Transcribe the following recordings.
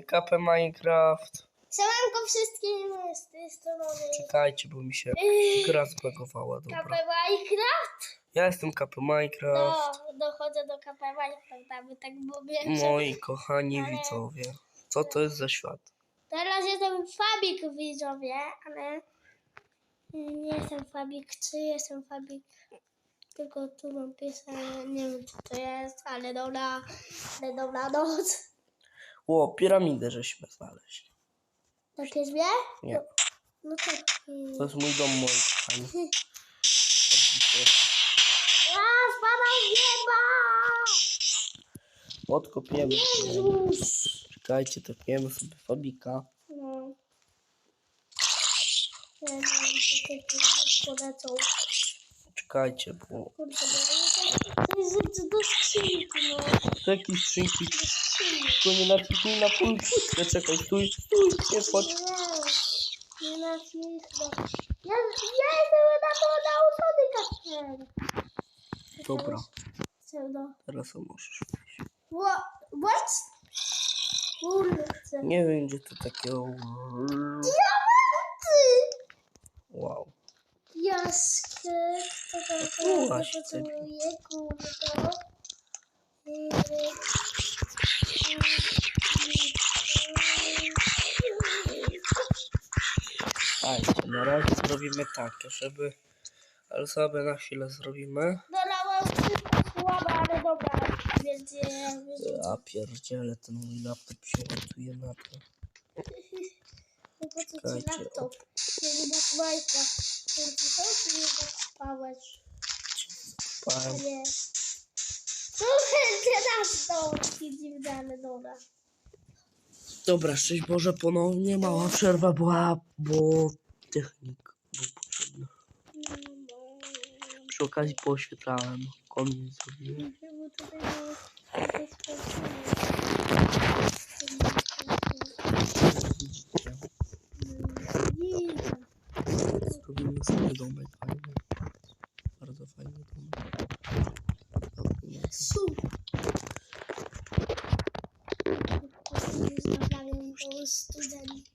Kapę Minecraft. Siemanko wszystkim z tej strony. Czekajcie, bo mi się gra zbagowała, dobra. KP Minecraft? Ja jestem Kapę Minecraft. No, dochodzę do KP Minecraft, aby tak mówię. że Moi kochani Ale- widzowie. Co to jest za świat? Teraz jestem Fabik widzowie, ale nie jestem Fabik 3, jestem Fabik. Tylko tu mam pisane, nie wiem co to jest, ale dobra, ale dobra noc. O, piramidę żeśmy znaleźli. Tak jest wie? Nie, No tak. mm. to jest mój dom, moi kochani. A, spadam z nieba! Odkopiemy. Jezus! Czekajcie, topniemy sobie Fabika. No. Nie wiem, co to polecą. Czekajcie, bo Kurde, no to jest rzeczy do skrzynki, no. takie skrzynki, Do skrzynki. tylko nie naciśnij na pulskę. Czekaj, stój, stój, nie wchodź. Nie, nie nacisnę. Ja, ja jestem na to nauczony kasper. Dobra, Pseudo. teraz możesz. Wha- What? Kurde. Nie wiem, gdzie to takie... Diamenty! Wow. Jaskę. No? Kurde. Yy, Słuchajcie, na razie zrobimy tak, żeby... Ale sobie na chwilę zrobimy. Dolałam słabe, ale dobra. Więc. Ja pierdzielę, ten mój laptop się na to. Po co ci Czekajcie, laptop? Nie masz Minecraft. Ty co ty nie? Pałem. Nie. Będzie nas to. Dziwne, dobra. Dobra, szczęść Boże, ponownie mała przerwa była, bo technik był potrzebny. Przy okazji pooświetlałem, komin zrobiłem. Zrobimy sobie domek Rozmawiam o student.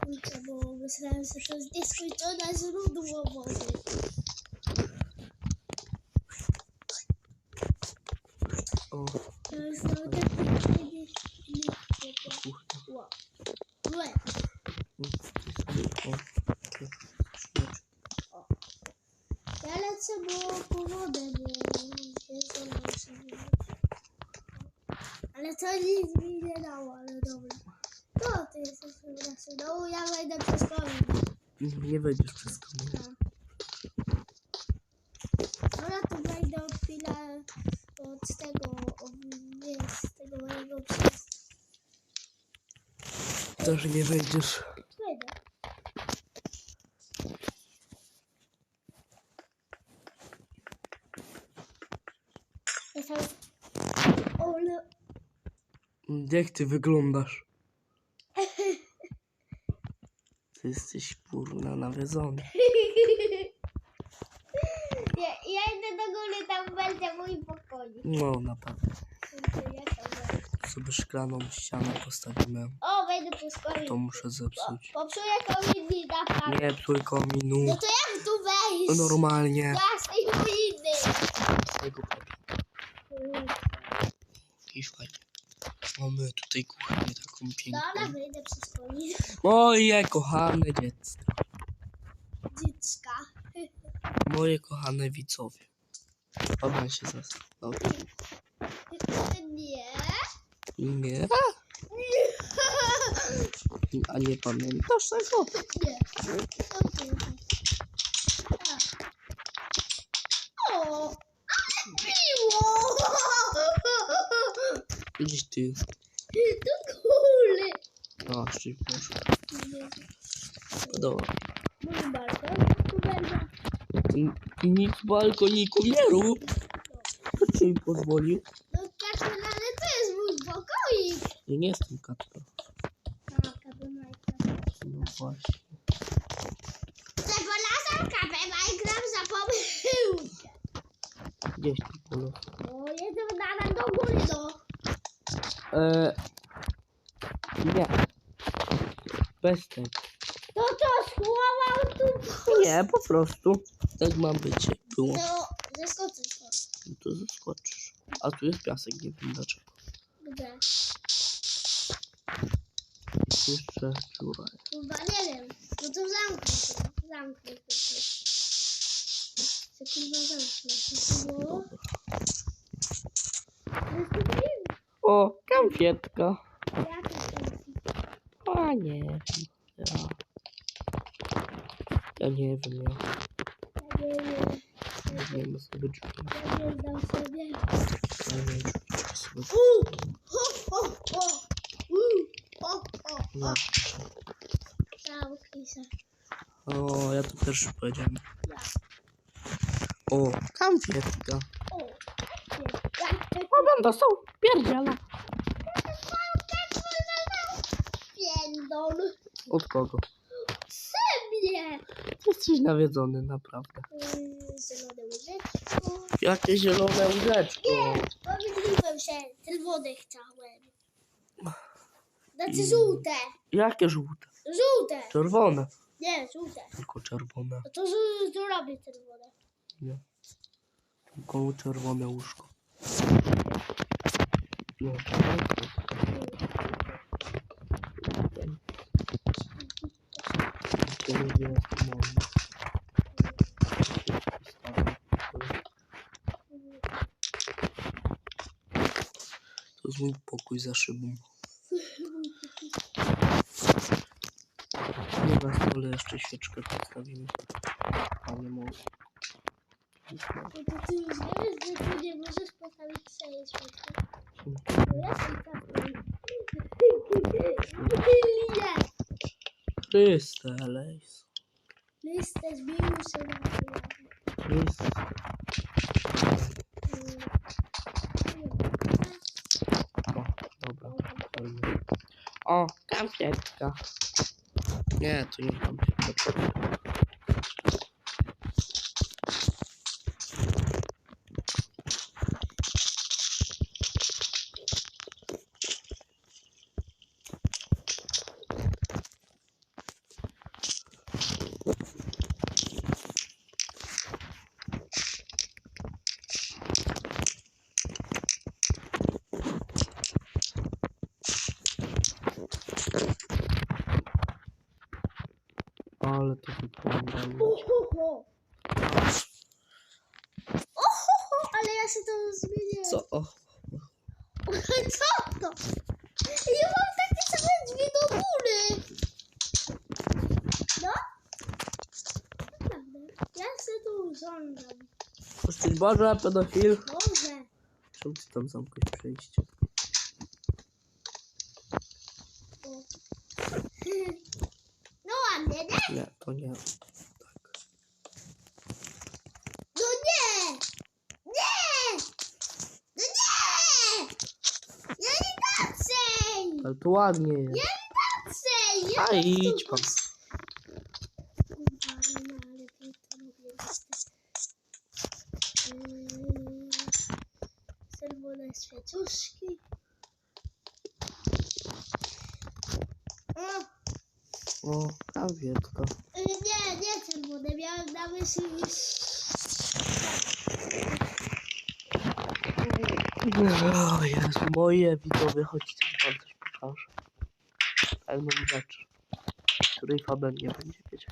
Kurczę, bo myślałem, że to jest nieskończone źródło wody. O, To jest nawet takie nie- nie- kurde. Wow. Łe. O, takie śmieci. Ja lecę, bo powodę nie nie zdążę sobie. Ale to nic mi nie dało, ale dobra. No, ty jesteś w naszym domu, ja wejdę przez komin. Nie, nie wejdziesz przez komin. Dobra, to wejdę od chwilę od tego, od, wiesz, z tego mojego przez... Też nie wejdziesz. Wejdę. Ja tam... Ole... Jak ty wyglądasz? Ty jesteś kurna nawiedzony. Ja, ja idę do góry, tam będzie mój pokój. No na pewno. Jak tam wejść? Sobie szklaną ścianę postawimy. O, wejdę przez komin. To muszę zepsuć. Popsuję komin na Nie psuj kominu. No to jak tu wejść? Normalnie. Ja z tej ruiny. Tego. I fajnie. Mamy tutaj kuchnię taką Dobra, piękną. wyjdę przez komin. Moje kochane dziecko. Dziecka. Moje kochane widzowie. Dobra się. Dobra. Nie. Nie. A nie pamiętasz tego? Nie. A. O, ale miło. Gdzieś ty. Do góry. A, szczęść Boże. Dobra. Mój balkon tu będzie. Nic balkoniku nie rób. Kto ci pozwolił? No tak, ale to jest mój pokoik. Ja nie jestem kaczka. A. No właśnie. Razem kabę Minecraft zapomniał. Gdzieś ty polo. O, jestem nadal do góry, no. E, Nie. Bez tego. To to słowa tu. Nie, po prostu. Tak ma być, jak było. To zeskoczysz to. No to zaskoczysz. A tu jest piasek, nie wiem dlaczego. Gdzie? Jeszcze dziura. Chyba nie wiem. No to zamknij to. Zamknij to. Co kurwa zamknę? Co to było? O, konfietka. Jakie to A nie wiem. Ja. Ja nie wiem, ja Ja nie wiem. nie wiem sobie drzwi. Ja nie dam sobie. Ja nie wiem, czy sobie U! Ho, ho, ho! U! Ho, ho, ho! No. Zamknij się. O, ja to też powiedziałem. Ja. O, konfietka. O! Jak to Mogę dostał kogo? Sobie! Jesteś nawiedzony, naprawdę. Yy, Zielone łyżeczko. Jakie zielone łóżeczko. Pomyliłem się, czerwone chciałem. Znaczy żółte. Jakie żółte? Żółte. Czerwone. Nie, żółte. Tylko czerwone. No to to robię czerwone. Nie. Tylko czerwone łóżko. No, tak. To jest moje. To jest mój pokój za szybą. Nie na stole jeszcze świeczkę postawimy. A nie mogę. No to ty już wiesz, że tu nie możesz postawić trzeciej świeczki. Ja się tak! Chryste, lejs. Listę zmienił się na Chryste. O, dobra. fajnie. O, konfetka. Nie, to nie konfetka. Ale to wygląda. Ohoho! Ohoho! Ale ja się to zmienię. Co? O, Co to? Ja mam takie same drzwi do góry. No? Naprawdę. Ja się tu urządzam. Puścić Boże, pedofil. Może. Czemu ty tam zamknąć przejście? No ładnie, nie? Nie, to nie. Tak. No nie! Nie! No nie! Ja nie patrzę! Ale to ładnie jest. Nie patrzę! Ja A idź pan. Czerwone. O, kawietka. yy, nie, nie czerwone, miałem na myśli O Jezu, moje widzowie, chodźcie, wam coś pokażę. Pewną rzecz, której Fabian nie będzie wiedział.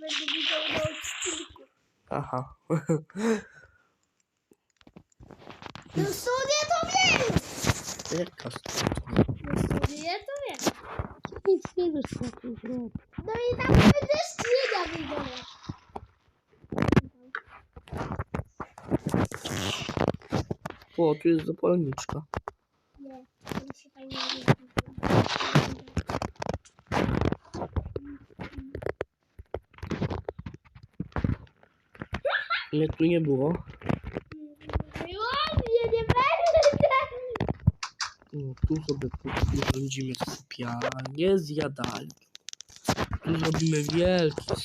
będę widział na odcinku. Aha. No sobie to wiem! Jaka No sobie to wiem. Nic nie wiesz, co tu zrobić. No i tam będzie skrzynia widzowa. O, tu jest zapalniczka. Nie, to się nie tu nie było. Nie będę. O, tu sobie urządzimy sypialnię z jadalnią. Tu zrobimy wielki stół.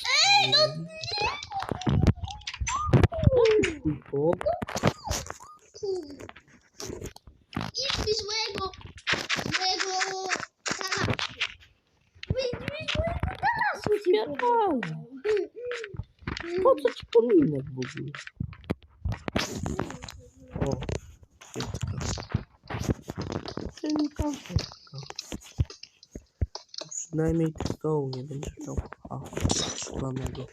Twój pokój. I kominek w ogóle. O, kwiatka. Kwiatka, kwiatka. Przynajmniej stołu nie będziesz miał. A, szklanego.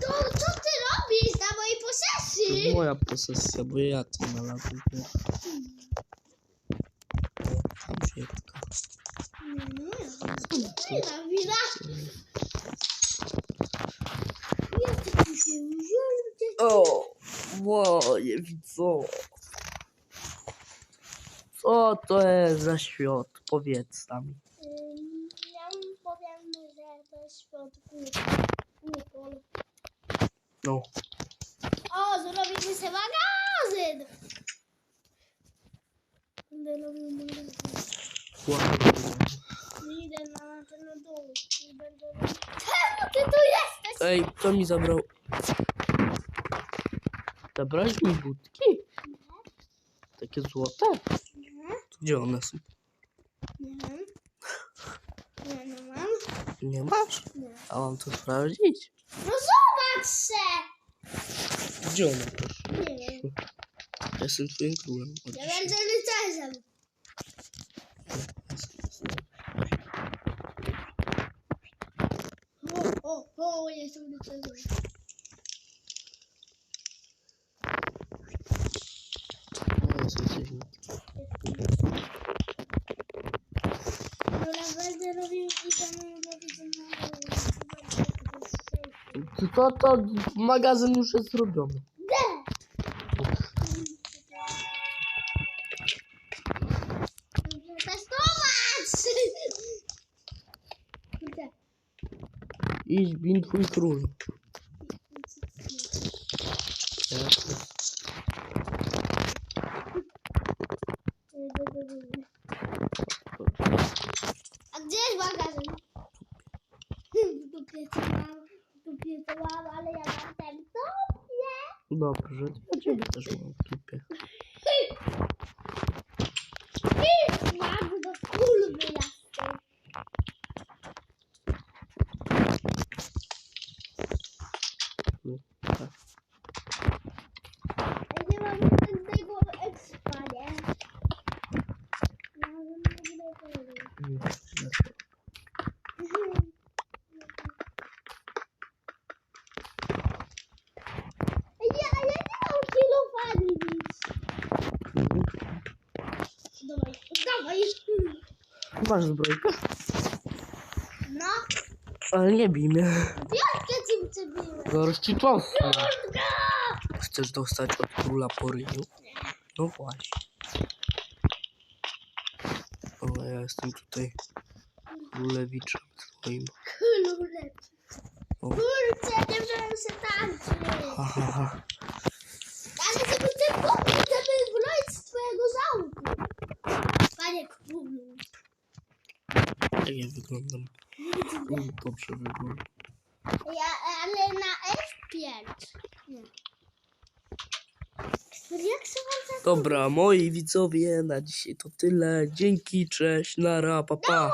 To co ty robisz na mojej To posesji? moja posesja, bo ja to znalazłem. Tam kwiatka. Nie, wina. Jak ty tu się wziął? Gdzie- O, moje widzo. Co to świat? Powiedz nam. Ja powiem, że to jest świątku. Nikol. No, O, zrobimy sobie magazyn! Będę robił magazyn. Idę na ten dół i będę robił... Czemu ty tu jesteś? Ej, kto mi zabrał? Zabrałeś mi budki? Takie złote? Nie, Gdzie one są? Nie wiem. Nie, nie mam. Nie masz? Nie. A mam to sprawdzić. No zobacz se! Gdzie one poszły? Nie wiem. Ja jestem twoim królem. od Ja dzisiaj. będę rycerzem. O, o, o, jestem rycerzem. To, to, to magazyn już jest zrobiony. Gdzie? Testować! Gdzie? Idź, bin twój król. Ja- Dobrze, ja ciebie też mam w dupie. I mam do kulby jasnej. No, tak. A nie mam żadnego expa, nie? Nie mam żadnego expa. Mm, Ja, ja nie mam kilofani nic. mhm. Dawaj, dawaj. Masz zbrojkę? No, Ale nie bij mnie. piątkę ci przebiłem. Zaraz ci czas. Piątka! Chcesz dostać od króla po ryju? No właśnie. Ale ja jestem tutaj królewiczem swoim. Królek. O. Kurczę, nie wziąłem się tańczyć. Ha, ha, ha. Ale żeby tylko chcemy wrócić z twojego zamku. Panie królu. Mm, Dobrze wyglądam. Ja, ale na F5. Nie. Jak się wam Dobra, moi widzowie, na dzisiaj to tyle. Dzięki, cześć, nara, pa, pa.